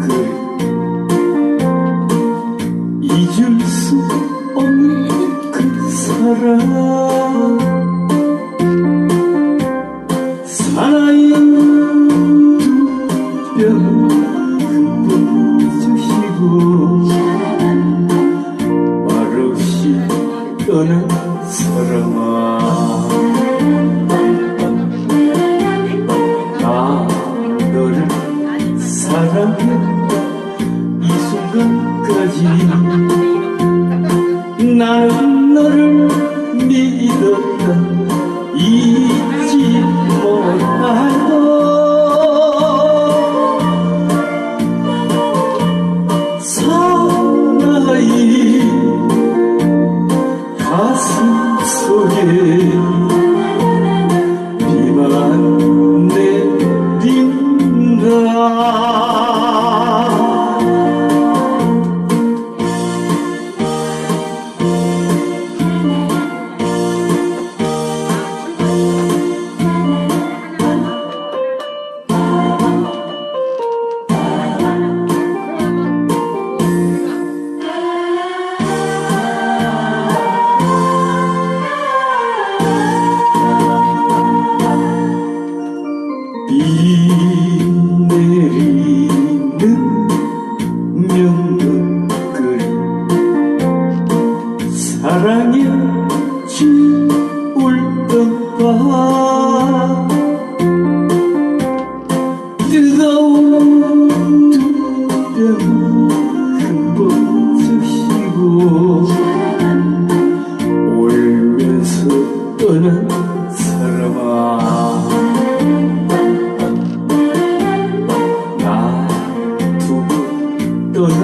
그 잊을 수 없는 그 사랑. 살아있는 뼈 주시고 말없이 떠난 사랑아. くじなる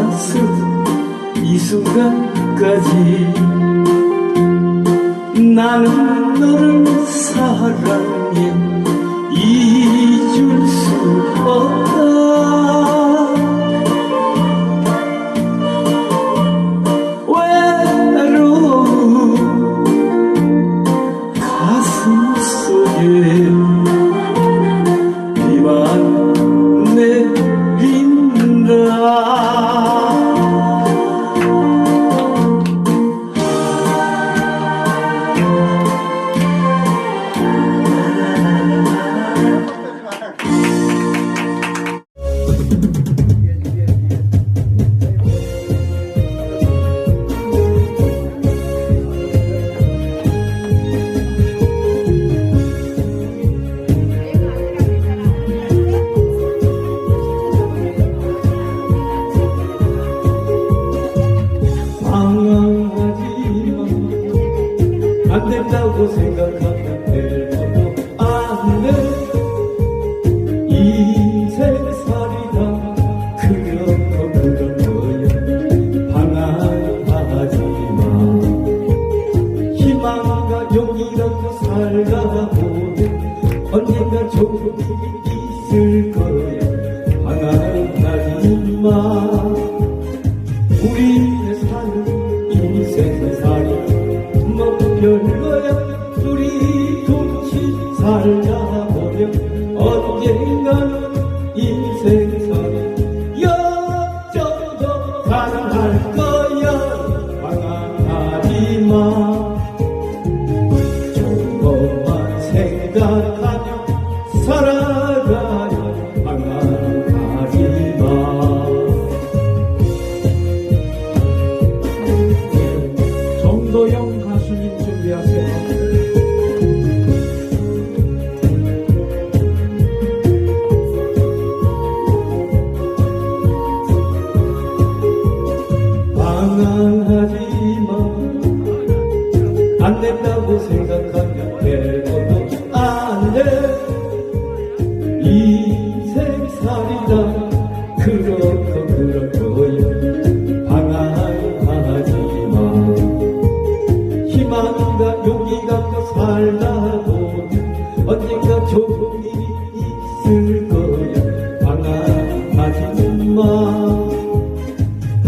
떠났어 이 순간까지. 나는 너를 사랑해 잊을 수 없다. 외로운 가슴 속에 될 것도 안돼 인생살이다 그렇고 그런 거야 방황하지마 희망과 용기가 살다 보면 언젠가 좋은 일이 있을 거야 방황하지마 언젠가는 인생살 용기 갖고 살다 보면 언젠가 좋은 일이 있을 거야. 방황하지 마.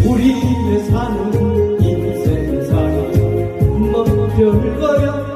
우리의 사는 인생살이 뭐 별거야